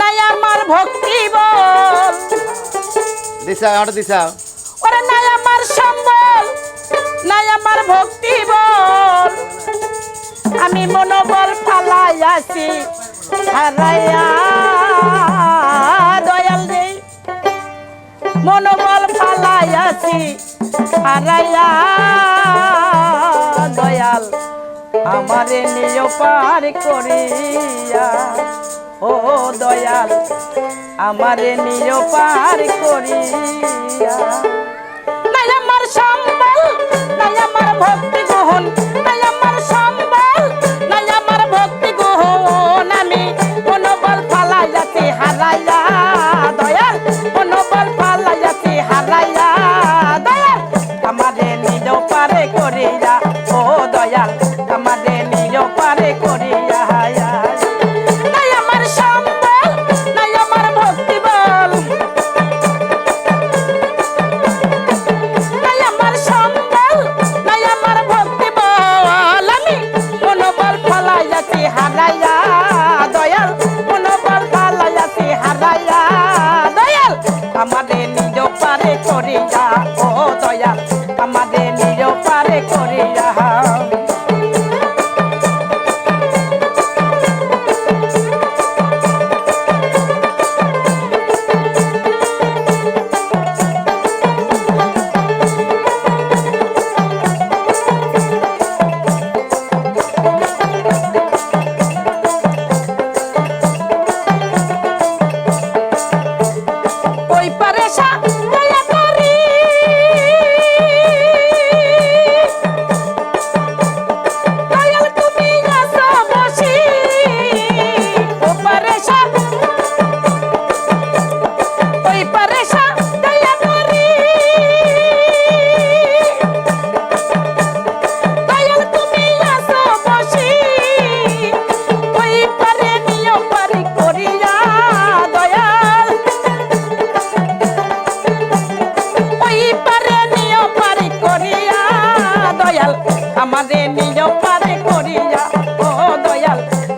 নাই আমার ভক্তি বল। দিশা আট দিশা। ওরে নাই আমার সম্বল নাই আমার ভক্তি বল। আমি মনোবল ফালাই আছি হারাইয়া দয়াল রে। মনোবল ফালাই আছি হারাইয়া দয়াল। আমারে নিয় পার করিয়া ও দয়াল আমারে নিজ পার করিয়া আমার নিজ পারে করিয়া।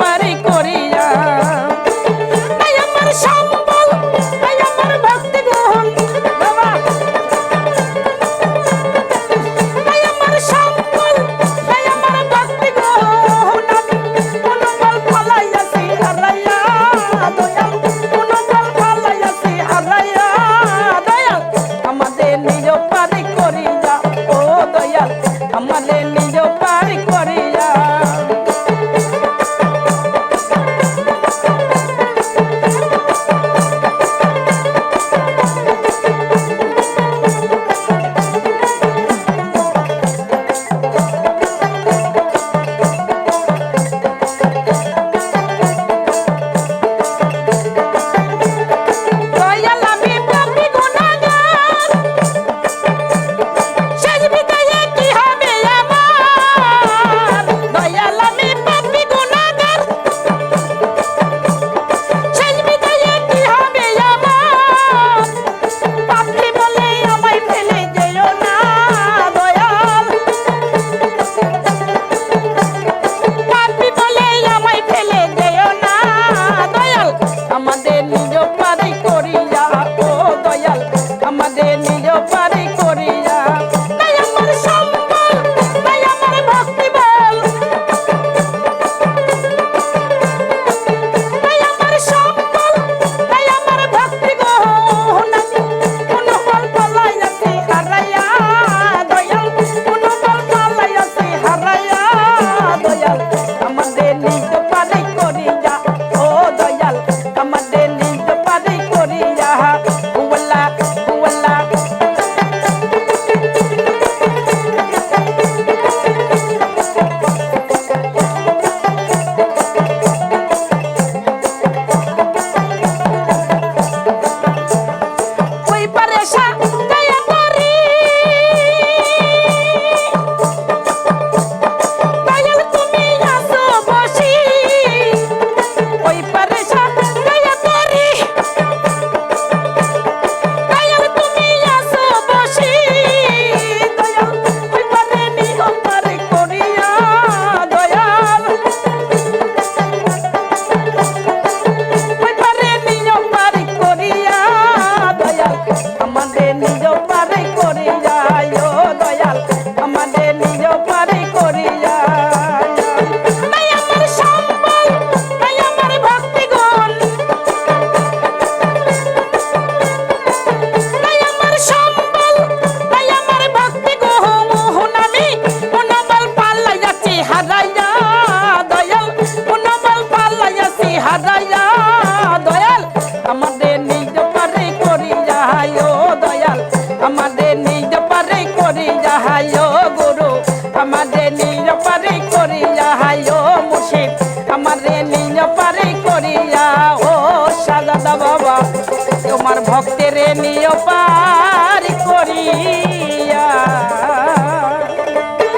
পারি করিয়া পারি